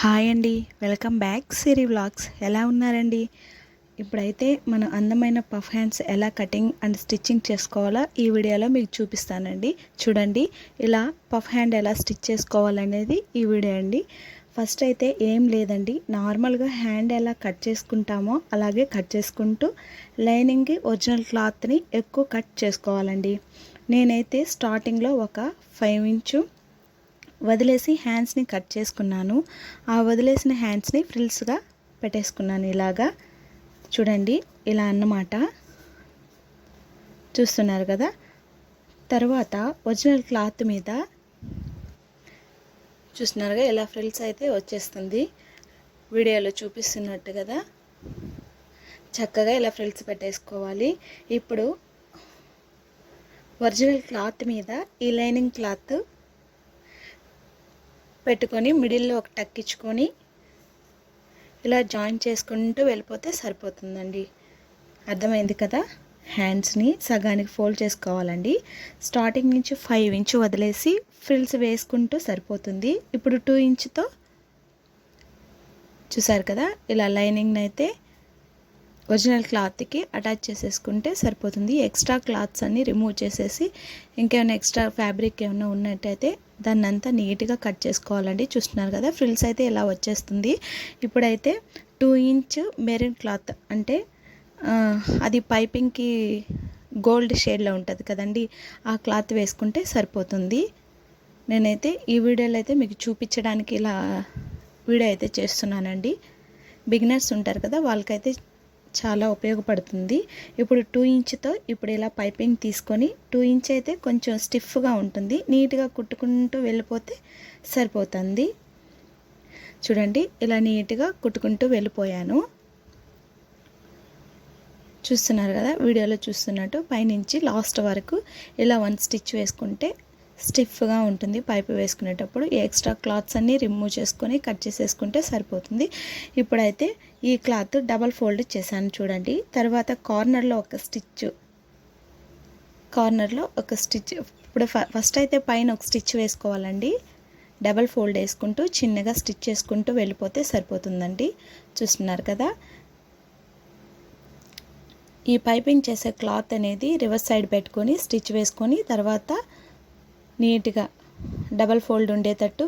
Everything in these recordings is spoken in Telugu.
హాయ్ అండి వెల్కమ్ బ్యాక్ సిరి వ్లాగ్స్. ఎలా ఉన్నారండి? ఇప్పుడైతే మన అందమైన పఫ్ హ్యాండ్స్ ఎలా కటింగ్ అండ్ స్టిచ్చింగ్ చేసుకోవాలో ఈ వీడియోలో మీకు చూపిస్తానండి. చూడండి ఇలా పఫ్ హ్యాండ్ ఎలా స్టిచ్ చేసుకోవాలనేది ఈ వీడియో అండి. ఫస్ట్ అయితే ఏం లేదండి నార్మల్గా హ్యాండ్ ఎలా కట్ చేసుకుంటామో అలాగే కట్ చేసుకుంటూ లైనింగ్కి ఒరిజినల్ క్లాత్ని ఎక్కువ కట్ చేసుకోవాలండి. నేనైతే స్టార్టింగ్లో ఒక ఫైవ్ ఇంచు వదిలేసి హ్యాండ్స్ని కట్ చేసుకున్నాను. ఆ వదిలేసిన హ్యాండ్స్ని ఫ్రిల్స్గా పెట్టేసుకున్నాను ఇలాగా. చూడండి ఇలా అన్నమాట. చూస్తున్నారు కదా? తర్వాత ఒరిజినల్ క్లాత్ మీద చూస్తున్నారుగా ఇలా ఫ్రిల్స్ అయితే వచ్చేస్తుంది. వీడియోలో చూపిస్తున్నట్టు కదా? చక్కగా ఇలా ఫ్రిల్స్ పెట్టేసుకోవాలి. ఇప్పుడు ఒరిజినల్ క్లాత్ మీద ఈ లైనింగ్ క్లాత్ పెట్టుకొని మిడిల్లో ఒక టక్ ఇచ్చుకొని ఇలా జాయిన్ చేసుకుంటూ వెళ్ళిపోతే సరిపోతుందండి. అర్థమైంది కదా? హ్యాండ్స్ని సగానికి ఫోల్డ్ చేసుకోవాలండి. స్టార్టింగ్ నుంచి ఫైవ్ ఇంచ్ వదిలేసి ఫ్రిల్స్ వేసుకుంటూ సరిపోతుంది. ఇప్పుడు టూ ఇంచ్తో చూసారు కదా? ఇలా లైనింగ్ని అయితే ఒరిజినల్ క్లాత్కి అటాచ్ చేసేసుకుంటే సరిపోతుంది. ఎక్స్ట్రా క్లాత్స్ అన్నీ రిమూవ్ చేసేసి ఇంకేమైనా ఎక్స్ట్రా ఫ్యాబ్రిక్ ఏమైనా ఉన్నట్టయితే దాన్ని అంతా నీట్గా కట్ చేసుకోవాలండి. చూస్తున్నారు కదా ఫ్రిల్స్ అయితే ఇలా వచ్చేస్తుంది. ఇప్పుడైతే టూ ఇంచ్ మెరిన్ క్లాత్ అంటే అది పైపింగ్కి గోల్డ్ షేడ్లో ఉంటుంది కదండి ఆ క్లాత్ వేసుకుంటే సరిపోతుంది. నేనైతే ఈ వీడియోలో అయితే మీకు చూపించడానికి ఇలా వీడియో అయితే చేస్తున్నానండి. బిగినర్స్ ఉంటారు కదా వాళ్ళకైతే చాలా ఉపయోగపడుతుంది. ఇప్పుడు టూ ఇంచ్తో ఇప్పుడు ఇలా పైపింగ్ తీసుకొని టూ ఇంచ్ అయితే కొంచెం స్టిఫ్గా ఉంటుంది. నీట్గా కుట్టుకుంటూ వెళ్ళిపోతే సరిపోతుంది. చూడండి ఇలా నీట్గా కుట్టుకుంటూ వెళ్ళిపోయాను. చూస్తున్నారు కదా వీడియోలో చూస్తున్నట్టు పైనుంచి లాస్ట్ వరకు ఇలా వన్ స్టిచ్ వేసుకుంటే స్టిఫ్గా ఉంటుంది పైపు వేసుకునేటప్పుడు. ఈ ఎక్స్ట్రా క్లాత్స్ అన్నీ రిమూవ్ చేసుకొని కట్ చేసేసుకుంటే సరిపోతుంది. ఇప్పుడైతే ఈ క్లాత్ డబల్ ఫోల్డ్ చేశాను చూడండి. తర్వాత కార్నర్లో ఒక స్టిచ్ కార్నర్లో ఒక స్టిచ్. ఇప్పుడు ఫస్ట్ అయితే పైన ఒక స్టిచ్ వేసుకోవాలండి. డబల్ ఫోల్డ్ వేసుకుంటూ చిన్నగా స్టిచ్ చేసుకుంటూ వెళ్ళిపోతే సరిపోతుందండి. చూస్తున్నారు కదా? ఈ పైపింగ్ చేసే క్లాత్ అనేది రివర్స్ సైడ్ పెట్టుకొని స్టిచ్ వేసుకొని తర్వాత నీట్గా డబల్ ఫోల్డ్ ఉండేటట్టు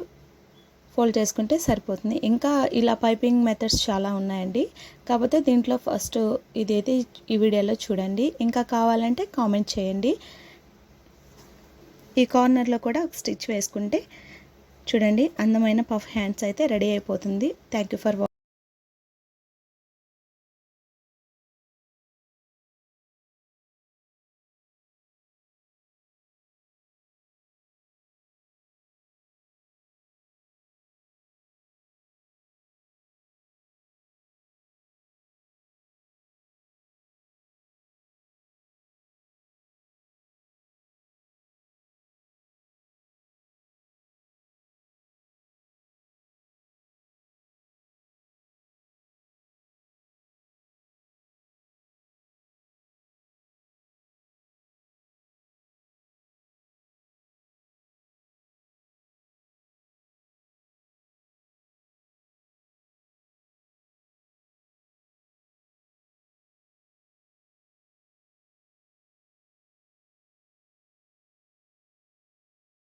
ఫోల్డ్ చేసుకుంటే సరిపోతుంది. ఇంకా ఇలా పైపింగ్ మెథడ్స్ చాలా ఉన్నాయండి. కాకపోతే దీంట్లో ఫస్ట్ ఇదైతే ఈ వీడియోలో చూడండి. ఇంకా కావాలంటే కామెంట్ చేయండి. ఈ కార్నర్లో కూడా ఒక స్టిచ్ వేసుకుంటే చూడండి అందమైన పఫ్ హ్యాండ్స్ అయితే రెడీ అయిపోతుంది. Thank you for